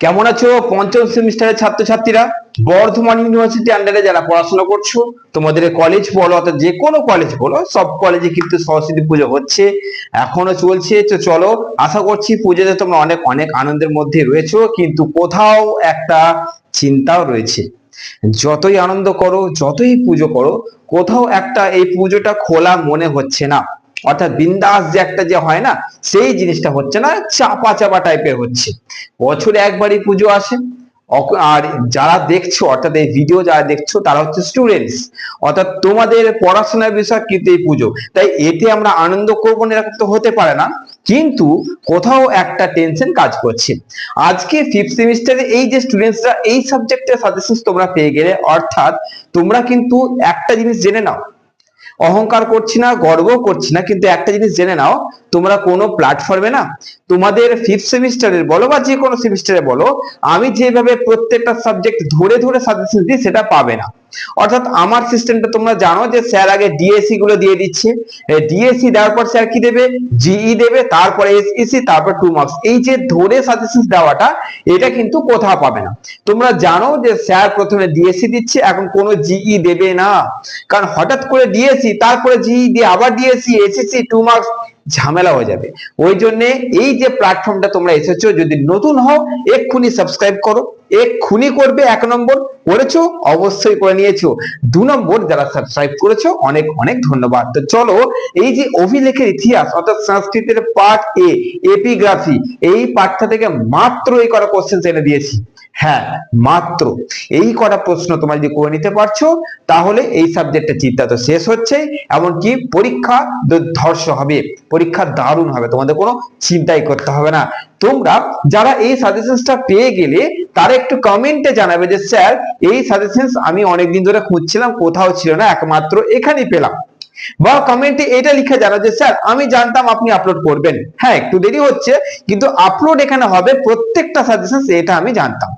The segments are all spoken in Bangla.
কেমন আছো? পঞ্চম সেমিস্টারের ছাত্রছাত্রীরা, বর্ধমান ইউনিভার্সিটি আন্ডারে যারা পড়াশোনা করছ, তোমাদের কলেজ বলো, অর্থাৎ যে কোনো কলেজ বলো, সব কলেজে কিন্তু সরস্বতী পুজো হচ্ছে। এখনও চলছে, তো চলো, আশা করছি পুজোতে তোমরা অনেক অনেক আনন্দের মধ্যে রয়েছো, কিন্তু কোথাও একটা চিন্তাও রয়েছে। যতই আনন্দ করো, যতই পুজো করো, কোথাও একটা এই পুজোটা খোলা মনে হচ্ছে না। অর্থাৎ বিন্দাস যে একটা যে হয় না, সেই জিনিসটা হচ্ছে না চাপা চাপা টাইপের হচ্ছে। বছরে একবারই পুজো আসে। আর যারা দেখছ, অর্থাৎ এই ভিডিও যারা দেখছ, তারা হচ্ছে স্টুডেন্টস অর্থাৎ তোমাদের পড়াশোনার বিষয় কিন্তু এই পুজো। তাই এতে আমরা আনন্দ করব না এরকম তো হতে পারে না। কিন্তু কোথাও একটা টেনশন কাজ করছে। আজকে ফিফথ সেমিস্টারে এই যে স্টুডেন্টসরা এই সাবজেক্টের সাজেশন তোমরা পেয়ে গেলে, অর্থাৎ তোমরা কিন্তু একটা জিনিস জেনে নাও। অহংকার করছি না গর্ব করছি না, কিন্তু একটা জিনিস জেনে নাও, তোমরা কোনো প্ল্যাটফর্মে না, তোমাদের ফিফথ সেমিস্টারের বলো বা যে কোনো সেমিস্টারে বলো, আমি যেভাবে প্রত্যেকটা সাবজেক্ট ধরে ধরে সাজেশন দিই, সেটা পাবে না। অর্থাৎ আমার সিস্টেমটা তোমরা জানো যে স্যার আগে ডিএসসি গুলো দিয়ে দিচ্ছে। ডিএসসি দেওয়ার পর স্যার কি দেবে? জিই দেবে, তারপরে এসইসি তারপর টু মার্কস এই যে ধরে সাজেশন দেওয়াটা, এটা কিন্তু কোথাও পাবে না। তোমরা জানো যে স্যার প্রথমে ডিএসসি দিচ্ছে, এখন কোনো জিই দেবে না। কারণ হঠাৎ করে ডিএসসি তারপরে জিই দিয়ে আবার ডিএসসি এসএসসি টু মার্কস ঝামেলা হয়ে যাবে। ওই জন্য এই যে প্ল্যাটফর্মটা তোমরা এসেছ, যদি নতুন হও, এক্ষুনি সাবস্ক্রাইব করো। এক্ষুনি করবে এক নম্বর করেছ, অবশ্যই করে নিয়েছো। দু নম্বর যারা সাবস্ক্রাইব করেছ, অনেক অনেক ধন্যবাদ। তো চলো, এই যে অভিলেখের ইতিহাস, অর্থাৎ সংস্কৃতের পার্ট এ এপিগ্রাফি এই পাঠটা থেকে মাত্র এই কটা কোশ্চেন এনে দিয়েছি। হ্যাঁ মাত্র। এই কটা প্রশ্ন তোমরা যদি করে নিতে পারছ, তাহলে এই সাবজেক্টের চিন্তা তো শেষ হচ্ছে, এমনকি পরীক্ষা দুর্ধর্ষ হবে, পরীক্ষা দারুণ হবে, তোমাদের কোনো চিন্তাই করতে হবে না। তোমরা যারা এই সাজেশনসটা পেয়ে গেলে তারা একটু কমেন্টে জানাবে যে, স্যার, এই সাজেশনস আমি অনেকদিন ধরে খুঁজছিলাম, কোথাও ছিল না, একমাত্র এখানেই পেলাম। বা কমেন্টে এটা লিখে জানা যে, স্যার, আমি জানতাম আপনি আপলোড করবেন। হ্যাঁ একটু দেরি হচ্ছে, কিন্তু আপলোড এখানে হবে, প্রত্যেকটা সাজেশন এটা আমি জানতাম।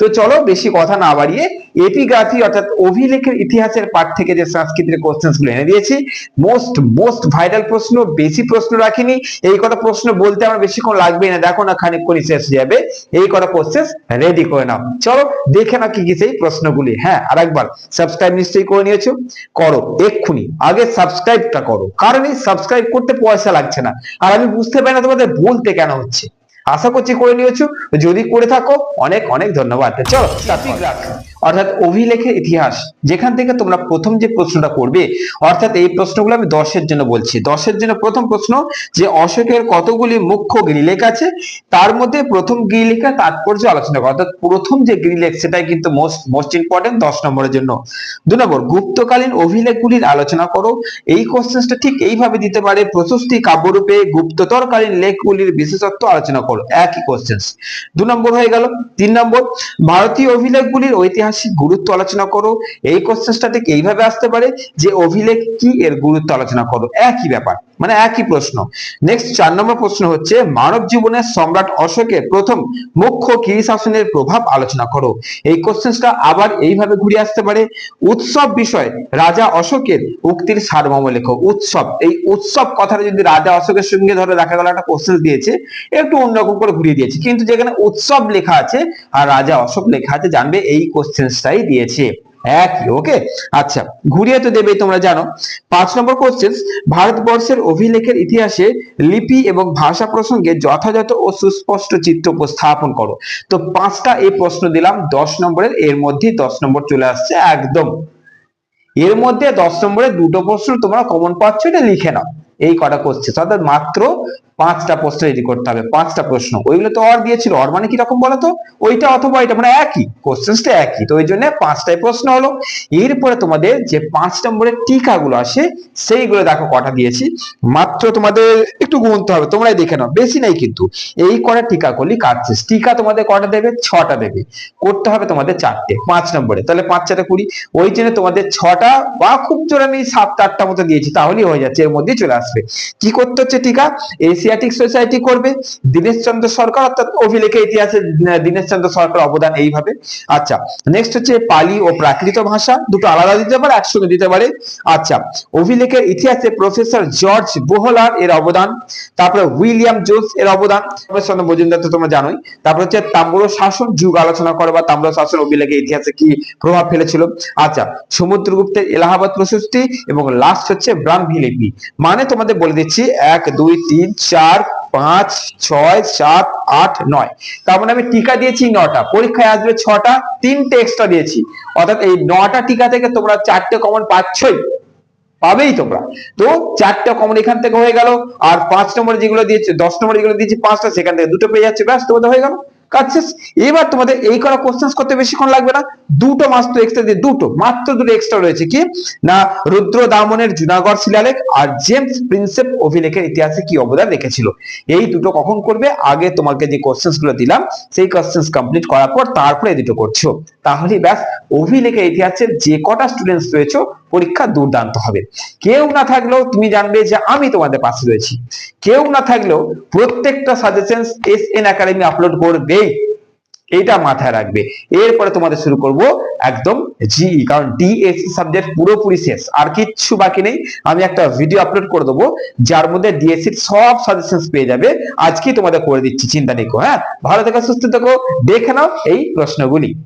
তো চলো বেশি কথা না বাড়িয়ে এপিগ্রাফি অর্থাৎ অভিলেখের ইতিহাসের পাঠ থেকে যে সংস্কৃতির কোশ্চেন্সগুলো এনে দিয়েছি মোস্ট মোস্ট ভাইরাল প্রশ্ন, বেশি প্রশ্ন রাখিনি, এই কটা প্রশ্ন বলতে আমার বেশিক্ষণ লাগবে না, দেখো না খানিকক্ষণই শেষ হয়ে যাবে, এই কটা কোশ্চেন রেডি করে নাও। চলো দেখে না কি কি সেই প্রশ্নগুলি। হ্যাঁ আর একবার সাবস্ক্রাইব নিশ্চয়ই করে নিয়েছো। করো, এক্ষুনি, আগে সাবস্ক্রাইবটা করো, কারণ এই সাবস্ক্রাইব করতে পয়সা লাগছে না। আর আমি বুঝতে পারি না তোমাদের বলতে কেন হচ্ছে। আশা করছি করে নিয়েছো। যদি করে থাকো অনেক অনেক ধন্যবাদ। চলো এপিগ্রাফি অর্থাৎ অভিলেখের ইতিহাস, যেখান থেকে তোমরা প্রথম যে প্রশ্নটা করবে, অর্থাৎ এই প্রশ্নগুলো আমি দশের জন্য বলছি। দশের জন্য প্রথম প্রশ্ন যে অশোকের কতগুলি মুখ্য গিরিলেখ আছে, তার মধ্যে প্রথম গিরিলেখা তাৎপর্য আলোচনা করো। অর্থাৎ প্রথম যে গিরিলেখ, সেটাই কিন্তু মোস্ট মোস্ট ইম্পর্টেন্ট দশ নম্বরের জন্য। দু নম্বর, গুপ্তকালীন অভিলেখগুলির আলোচনা করো। এই কোশ্চেনটা ঠিক এইভাবে দিতে পারে, প্রশস্তি কাব্যরূপে গুপ্ততরকালীন লেখগুলির বিশেষত্ব আলোচনা করো। একই কোশ্চেন দু নম্বর হয়ে গেল। তিন নম্বর, ভারতীয় অভিলেখগুলির ঐতিহাসিক গুরুত্ব আলোচনা করো। এই কোশ্চেনটা থেকে এইভাবে আসতে পারে যে অভিলেখ কি এর গুরুত্ব আলোচনা করো। একই ব্যাপার। মানে একই প্রশ্ন। নেক্সট চার নম্বর প্রশ্ন হচ্ছে, মানব জীবনের সম্রাট অশোকের প্রথম মুখ্য কিরি শাসনের প্রভাব আলোচনা করো? এই কোশ্চেনটা আবার এইভাবে ঘুরে আসতে পারে। উৎসব বিষয়, রাজা অশোকের উক্তির সারমর্ম লেখো। উৎসব, এই উৎসব কথাটা যদি রাজা অশোকের সঙ্গে ধরে দেখা গেল একটা কোশ্চেন দিয়েছে, একটু অন্যরকম করে ঘুরিয়ে দিয়েছে। কিন্তু যেখানে উৎসব লেখা আছে আর রাজা অশোক লেখা আছে, জানবে এই কোশ্চেনটাই দিয়েছে। একই ওকে আচ্ছা ঘুরিয়ে তো দেবেই তোমরা, জানো। পাঁচ নম্বর কোশ্চেন ভারতবর্ষের অভিলেখের ইতিহাসে লিপি এবং ভাষা প্রসঙ্গে যথাযথ ও সুস্পষ্ট চিত্র উপস্থাপন করো। তো পাঁচটা এই প্রশ্ন দিলাম, দশ নম্বরের, এর মধ্যেই দশ নম্বর চলে আসছে, একদম। এর মধ্যে দশ নম্বরে দুটো প্রশ্ন তোমরা কমন পাচ্ছ, এটা লিখে নাও। এই কটা কোশ্চেন অর্থাৎ মাত্র পাঁচটা প্রশ্ন রেডি করতে হবে, পাঁচটা প্রশ্ন। ওইগুলো তো অর দিয়েছিল। অর মানে কীরকম বলতো? ওইটা অথবা এটা মানে একই। কোশ্চেনটা একই। তো ওই জন্য পাঁচটাই প্রশ্ন হলো। এরপরে তোমাদের যে পাঁচ নম্বরের টিকাগুলো আসে, সেইগুলো দেখো কটা দিয়েছি। মাত্র তোমাদের একটু গুনতে হবে, তোমরাই দেখে নাও। বেশি নাই কিন্তু। এই কটা টিকা করলি কাটছে টিকা তোমাদের কটা দেবে? ছটা দেবে। করতে হবে তোমাদের চারটে, পাঁচ নম্বরে। তাহলে পাঁচ চারটে কুড়ি। ওই জন্য তোমাদের ছটা বা খুব জোরে আমি সাতটা আটটা মতো দিয়েছি, তাহলেই হয়ে যাচ্ছে। এর মধ্যেই চলে আসবে। কি করতে হচ্ছে টিকা? এসি এশিয়াটিক সোসাইটি করবে। দীনেশ চন্দ্র সরকার অর্থাৎ অভিলেখে ইতিহাসে দীনেশ চন্দ্র সরকার অবদান এইভাবে। আচ্ছা নেক্সট হচ্ছে পালি ও প্রাকৃত ভাষা। দুটো আলাদা দিতে পারে, একসঙ্গে দিতে পারে। আচ্ছা অভিলেখের ইতিহাসে প্রফেসর জর্জ বোহলার এর অবদান, তারপরে উইলিয়াম জোন্স এর অবদান। চন্দ্র মজুমদার তো তোমরা জানোই। তারপর হচ্ছে তাম্র শাসন যুগ আলোচনা করো বা তাম্র শাসন অভিলেখের ইতিহাসে কি প্রভাব ফেলেছিল। আচ্ছা সমুদ্রগুপ্তের এলাহাবাদ প্রশস্তি এবং লাস্ট হচ্ছে ব্রাহ্মী লিপি মানে তোমাদের বলে দিচ্ছি, এক, দুই, তিন, চার পাঁচ, ছয়, সাত, আট, নয়। তার মানে আমি টিকা দিয়েছি নটা। পরীক্ষায় আসবে ছটা, তিনটে এক্সট্রা দিয়েছি। অর্থাৎ এই নটা টিকা থেকে তোমরা চারটে কমন পাচ্ছই। পাবেই তোমরা। তো চারটা কমন এখান থেকে হয়ে গেল। আর পাঁচ নম্বর যেগুলো দিয়েছে, দশ নম্বর যেগুলো দিয়েছি, পাঁচটা সেখান থেকে। দুটো পেয়ে যাচ্ছে, ব্যাস, তোমাদের হয়ে গেল। কাজ এবার তোমাদের এই করা কোশ্চেন করতে বেশিক্ষণ লাগবে না। দুটো মাত্র এক্সট্রা দিয়ে দুটো, মাত্র দুটো এক্সট্রা রয়েছে কি? না, রুদ্র দামনের জুনাগড় শিলালেখ আর জেমস প্রিন্সেপ অভিলেখের ইতিহাসে কি অবদান রেখেছিল? এই দুটো কখন করবে? আগে তোমাকে যে কোশ্চেন্সগুলো দিলাম, সেই কোশ্চেন্স কমপ্লিট করার পর তারপরে এই দুটো করছ। তাহলে ব্যাস, অভিলেখের ইতিহাসের যে কটা স্টুডেন্টস রয়েছে পরীক্ষা দুর্দান্ত হবে। কেউ না থাকলেও তুমি জানবে যে আমি তোমাদের পাশে রয়েছি। কেউ না থাকলেও প্রত্যেকটা suggestion S N academy upload করবেই। এটা মাথায় রাখবে। এরপরে তোমাদের শুরু করব একদম জি কারণ ডিএসসি সাবজেক্ট পুরোপুরি শেষ। আর কিচ্ছু বাকি নেই। আমি একটা ভিডিও আপলোড করে দেবো, যার মধ্যে ডিএসসির সব সাজেশন পেয়ে যাবে। আজকেই তোমাদের করে দিচ্ছি, চিন্তা নেই হ্যাঁ? ভালো থেকো, সুস্থ থেকো। দেখে নাও এই প্রশ্নগুলি।